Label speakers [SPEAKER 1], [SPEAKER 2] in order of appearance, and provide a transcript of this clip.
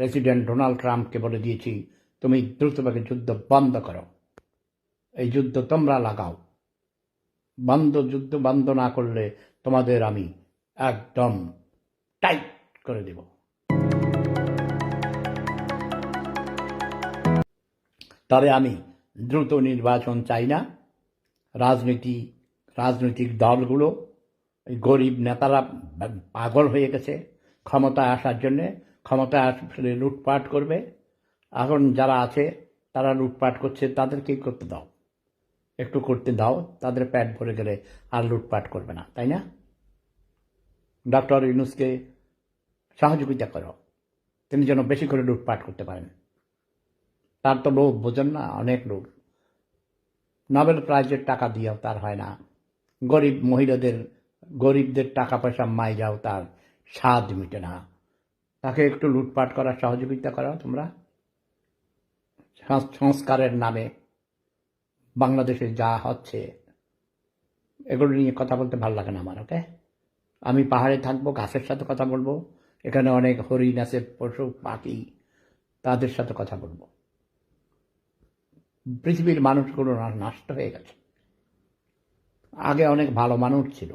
[SPEAKER 1] President Donald ট্রাম্পকে বলে দিয়েছি, তুমি দ্রুতভাবে যুদ্ধ বন্ধ করো। এই যুদ্ধ তোমরা লাগাও। বন্ধ, যুদ্ধ বন্ধ না করলে তোমাদের আমি একদম টাইট করে দেব। তবে আমি দ্রুত নির্বাচন চাই না। রাজনীতি, রাজনৈতিক দলগুলো গরিব নেতারা পাগল হয়ে গেছে ক্ষমতায় আসার জন্যে। ক্ষমতায় আসলে লুটপাট করবে। এখন যারা আছে, তারা লুটপাট করছে তাদেরকেই করতে দাও। একটু করতে দাও, তাদের পেট ভরে গেলে আর লুটপাট করবে না, তাই না? ডক্টর ইউনুসকে সহযোগিতা করো। তিনি যেন বেশি করে লুটপাট করতে পারেন। তার তো লোক বোঝেন না, অনেক লোক নোবেল প্রাইজের টাকা দিয়েও তার হয় না। গরিব মহিলাদের, গরিবদের টাকা পয়সা মাই যাও তার স্বাদ মিটে না। তাকে একটু লুটপাট করার সহযোগিতা করো তোমরা। সংস্কারের নামে বাংলাদেশে যা হচ্ছে, এগুলো নিয়ে কথা বলতে ভালো লাগে না আমার, ওকে? আমি পাহাড়ে থাকব ঘাসের সাথে কথা বলব, এখানে অনেক হরিণ আছে, পশু, পাখি, তাদের সাথে কথা বলব। পৃথিবীর মানুষগুলো নষ্ট হয়ে গেছে। আগে অনেক ভালো মানুষ ছিল।